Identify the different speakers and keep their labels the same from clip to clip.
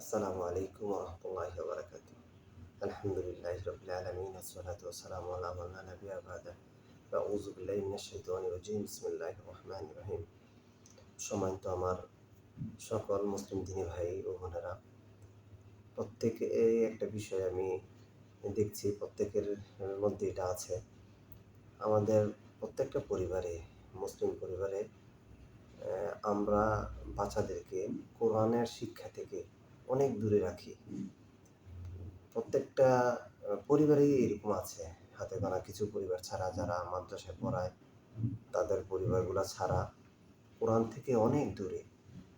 Speaker 1: আসসালামু আলাইকুম ওরহমতুল্লাহি ওবরাকাতু আলহামদুলিল্লাহ রবিল আলমিন, আসসালাতু আলা মান লা নাবিয়্যা বাদা আউযু বিল্লাহি মিনাশ শাইতানির রাজিম। বিসমিল্লাহির রহমানির রহিম। সম্মানিত আমার সকল মুসলিম দিনী ভাই ও বোনেরা, প্রত্যেকে একটা বিষয় আমি দেখছি, প্রত্যেকের মধ্যে এটা আছে। আমাদের প্রত্যেকটা পরিবারে, মুসলিম পরিবারে আমরা বাচ্চাদেরকে কোরআনের শিক্ষা থেকে অনেক দূরে রাখি। প্রত্যেকটা পরিবারেই এরকম আছে। হাতে গোনা কিছু পরিবার ছাড়া যারা মাদ্রাসায় পড়ায়, তাদের পরিবারগুলো ছাড়া কোরআন থেকে অনেক দূরে।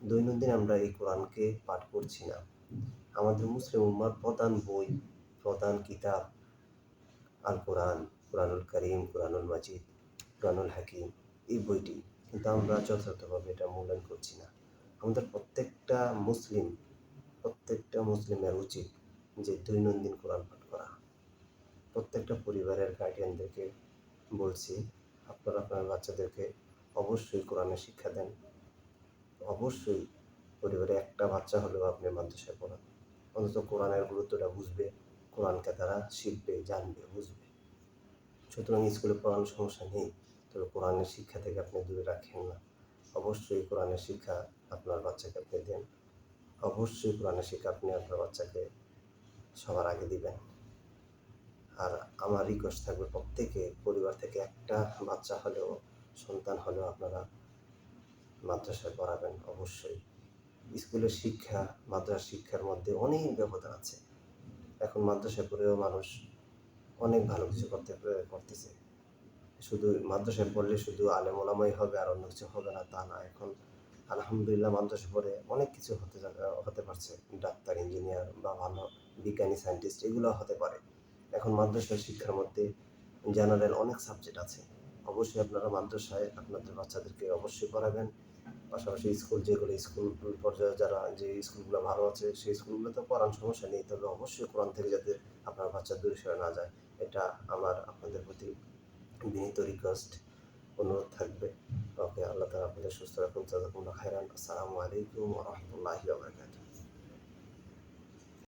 Speaker 1: দৈনন্দিন আমরা এই কোরআনকে পাঠ করছি না। আমাদের মুসলিম উম্মার প্রধান বই, প্রধান কিতাব আল কোরআন, কোরআনুল করিম, কোরআনুল মাজিদ, কোরআনুল হাকিম, এই বইটি। কিন্তু আমরা যথাযথভাবে এটা মূল্যায়ন করছি না। আমাদের প্রত্যেকটা মুসলিম প্রত্যেকটা মুসলিমের উচিত যে দৈনন্দিন কোরআন পাঠ করা। প্রত্যেকটা পরিবারের গার্ডিয়ানদেরকে বলছি, আপনারা আপনার বাচ্চাদেরকে অবশ্যই কোরআনের শিক্ষা দেন। অবশ্যই পরিবারে একটা বাচ্চা হলেও আপনি মাদ্রাসায় পড়ান। অন্তত কোরআনের গুরুত্বটা বুঝবে, কোরআনকে তারা শিখবে, জানবে, বুঝবে। সুতরাং স্কুলে পড়ানোর সমস্যা নেই, তবে কোরআনের শিক্ষা থেকে আপনি দূরে রাখেন না। অবশ্যই কোরআনের শিক্ষা আপনার বাচ্চাকে আপনি দেন। অবশ্যই কোরআনের শিক্ষা আপনি আপনার বাচ্চাকে সবার আগে দিবেন। আর আমার রিকোয়েস্ট থাকবে প্রত্যেকে পরিবার থেকে একটা বাচ্চা হলেও, সন্তান হলেও আপনারা মাদ্রাসায় পড়াবেন অবশ্যই। স্কুলের শিক্ষা মাদ্রাসা শিক্ষার মধ্যে অনেক ব্যবধান আছে। এখন মাদ্রাসায় পড়েও মানুষ অনেক ভালো কিছু করতে করতেছে। শুধু মাদ্রাসায় পড়লে শুধু আলেম ওলামাই হবে আর অন্য কিছু হবে না, তা না। এখন আলহামদুলিল্লাহ মাদ্রাসা পরে অনেক কিছু হতে হতে পারছে। ডাক্তার ইঞ্জিনিয়ার বা ভালো বিজ্ঞানী সায়েন্টিস্ট এগুলো হতে পারে। এখন মাদ্রাসার শিক্ষার মধ্যে জেনারেল অনেক সাবজেক্ট আছে। অবশ্যই আপনারা মাদ্রাসায় আপনাদের বাচ্চাদেরকে অবশ্যই পড়াবেন। পাশাপাশি স্কুল যেগুলো স্কুল পর্যায়ে যারা যে স্কুলগুলো ভালো আছে, সেই স্কুলগুলোতে পড়ার সমস্যা নেই। তবে অবশ্যই কোরআন থেকে যাতে আপনার বাচ্চা দূরে সরে না যায়, এটা আমার, আপনাদের প্রতি বিনীত রিকোয়েস্ট অনুরোধ থাকবে। ওকে আল্লাহ তালা আপনাদের সুস্থ রাখুন জাজাকুমুল্লাহ খাইরান আসসালামু আলাইকুম রহমতুল্লাহি ওবরাকাতুহ